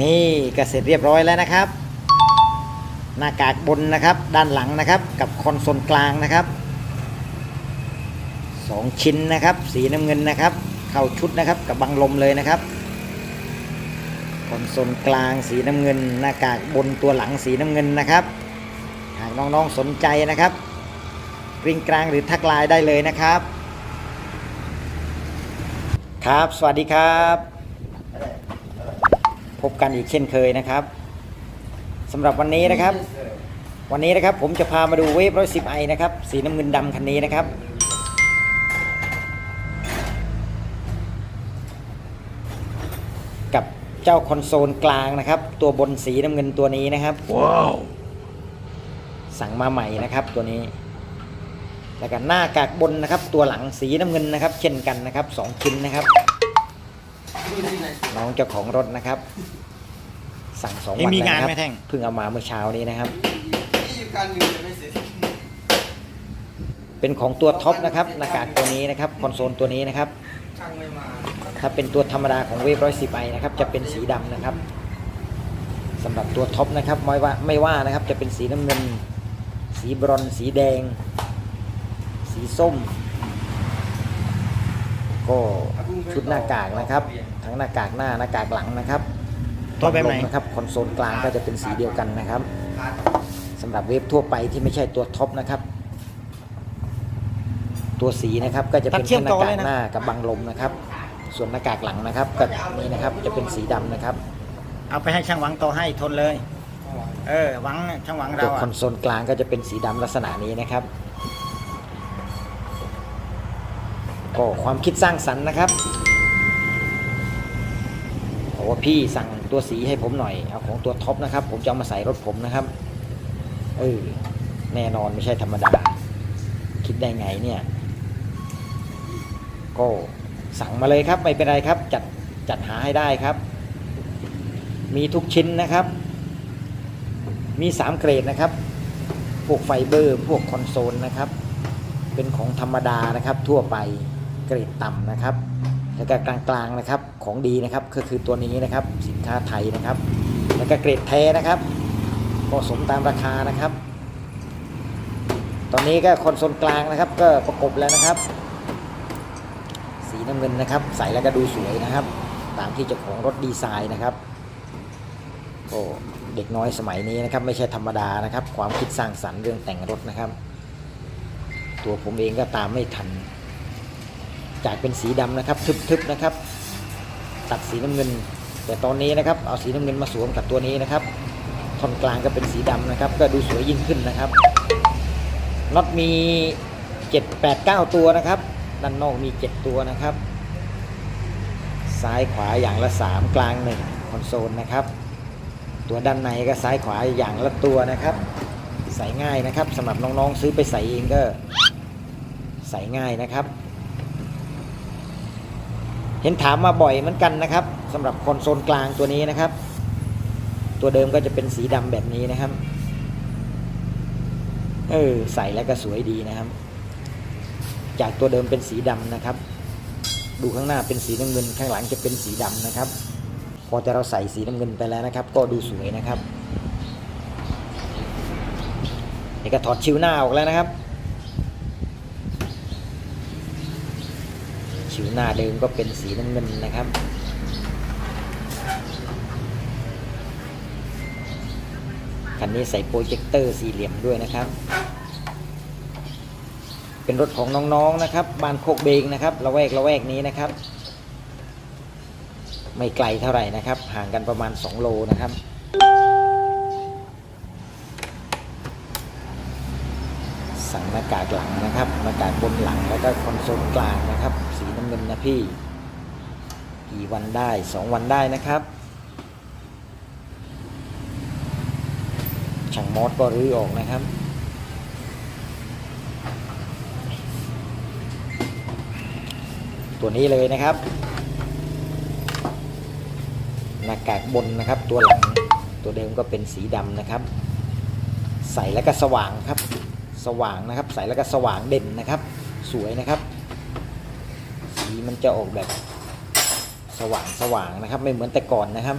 นี่ก็เสร็จเรียบร้อยแล้วนะครับ หน้ากากบนนะครับ ด้านหลังนะครับ กับคอนโซลกลางนะครับสองชิ้นนะครับ สีน้ำเงินนะครับ เข้าชุดนะครับกับบังลมเลยนะครับคอนโซลกลางสีน้ำเงิน หน้ากากบนตัวหลังสีน้ำเงินนะครับ หากน้องๆสนใจนะครับกริ้งกลางหรือทักไลน์ได้เลยนะครับ ครับ สวัสดีครับ บกันอีกเช่นเคยนะครับสำหรับวันนี้นะครับ วันนี้นะครับผมจะพามาดูเวฟร้อยสิบไอนะครับ สีน้ำเงินดำคันนี้นะครับ กับเจ้าคอนโซลกลางนะครับ ตัวบนสีน้ำเงินตัวนี้นะครับว้าวสั่งมาใหม่นะครับตัวนี้ แล้วก็หน้ากากบนนะครับ ตัวหลังสีน้ำเงินนะครับ เช่นกันนะครับสองชิ้นนะครับ น้องเจ้าของรถนะครับ สั่งสองเอ็งวันมีแล้วงานนะครับไหมแท่ง เพิ่งเอามาเมื่อเช้านี้นะครับที่อยู่การหนึ่งจะไม่เสร็จเป็นของตัวท็อปนะครับหน้ากากตัวนี้นะครับคอนโซลตัวนี้นะครับช่างไม่มาถ้าเป็นตัวธรรมดาของเวฟร้อยสิบไอนะครับ จะเป็นสีดำนะครับสำหรับตัวท็อปนะครับไม่ว่าไม่ว่านะครับจะเป็นสีน้ำเงิน สีบรอนซ์สีแดง สีส้ม ก็ ชุดหน้ากากนะครับ ทั้งหน้ากากหน้าหน้ากากหลังนะครับตัวแบบไหนลมนะครับคอนโซลกลางก็จะเป็นสีเดียวกันนะครับสำหรับเวฟทั่วไปที่ไม่ใช่ตัวท็อปนะครับ ตัวสีนะครับก็จะเป็นตัดเชือกแค่หน้าต่อกาเลกยนะหน้ากับบังลมนะครับ ส่วนหน้ากากหลังนะครับกับนี่นะครับจะเป็นสีดำนะครับ เอาไปให้ช่างหวังต่อให้ทนเลย เออหวังช่างหวังตัเราวคอะอนโซลกลางก็จะเป็นสีดำลักษณะนี้นะครับ ก็ความคิดสร้างสรรค์นะครับบอกว่าพี่สั่งตัวสีให้ผมหน่อย เอาของตัวท็อปนะครับ ผมจะเอามาใส่รถผมนะครับ เออ แน่นอนไม่ใช่ธรรมดา คิดได้ไงเนี่ย ก็สั่งมาเลยครับ ไม่เป็นไรครับ จัดจัดหาให้ได้ครับ มีทุกชิ้นนะครับ มี3เกรดนะครับ พวกไฟเบอร์ พวกคอนโซลนะครับ เป็นของธรรมดานะครับทั่วไป เกรดต่ำนะครับ แล้วก็กลางๆนะครับของดีนะครับก็คือตัวนี้นะครับสินค้าไทยนะครับ แล้วก็เกรดแท้นะครับก็สมตามราคานะครับ ตอนนี้ก็คอนโซลกลางนะครับ ก็ประกบแล้วนะครับ สีน้ำเงินนะครับ ใส่แล้วก็ดูสวยนะครับ ตามที่เจ้าของรถดีไซน์นะครับโอ้เด็กน้อยสมัยนี้นะครับ ไม่ใช่ธรรมดานะครับ ความคิดสร้างสรรค์เรื่องแต่งรถนะครับ ตัวผมเองก็ตามไม่ทัน จากเป็นสีดำนะครับ ทึบๆนะครับ ตัดสีน้ำเงิน แต่ตอนนี้นะครับเอาสีน้ำเงินมาสวมกับตัวนี้นะครับท่อนกลางก็เป็นสีดำนะครับ ก็ดูสวยยิ่งขึ้นนะครับน็อตมี 7 8 9 ตัวนะครับ ด้านนอกมี 7 ตัวนะครับ ซ้ายขวาอย่างละ 3 กลาง1คอนโซลนะครับ ตัวด้านในก็ซ้ายขวาอย่างละตัวนะครับ ใส่ง่ายนะครับสำหรับน้องๆซื้อไปใส่เองก็ใส่ง่ายนะครับ เห็นถามมาบ่อยเหมือนกันนะครับสำหรับคอนโซลกลางตัวนี้นะครับ ตัวเดิมก็จะเป็นสีดำแบบนี้นะครับเออใส่แล้วก็สวยดีนะครับ จากตัวเดิมเป็นสีดำนะครับ ดูข้างหน้าเป็นสีน้ำเงิน ข้างหลังจะเป็นสีดำนะครับ พอแต่เราใส่สีน้ำเงินไปแล้วนะครับ ก็ดูสวยนะครับนี่ก็ถอดชิวหน้าออกแล้วนะครับ ชิวหน้าเดิมก็เป็นสีน้ำเงินนะครับ คันนี้ใส่โปรเจคเตอร์สี่เหลี่ยมด้วยนะครับ เป็นรถของน้องๆนะครับบ้านโคกเบงนะครับละแวกละแวกนี้นะครับ ไม่ไกลเท่าไหร่นะครับ ห่างกันประมาณ 2 โลนะครับ น้ากากหลังนะครับหน้ากากบนหลังแล้วก็คอนโซลกลางนะครับ สีน้ำเงินนะพี่ กี่วันได้ 2 วันได้นะครับช่างมอสก็รื้อออกนะครับตัวนี้เลยนะครับหน้ากากบนนะครับ ตัวหลังตัวเดิมก็เป็นสีดำนะครับ ใส่แล้วก็สว่างครับ สว่างนะครับ ใสแล้วก็สว่างเด่นนะครับ สวยนะครับ สีมันจะออกแบบสว่างสว่างนะครับ ไม่เหมือนแต่ก่อนนะครับ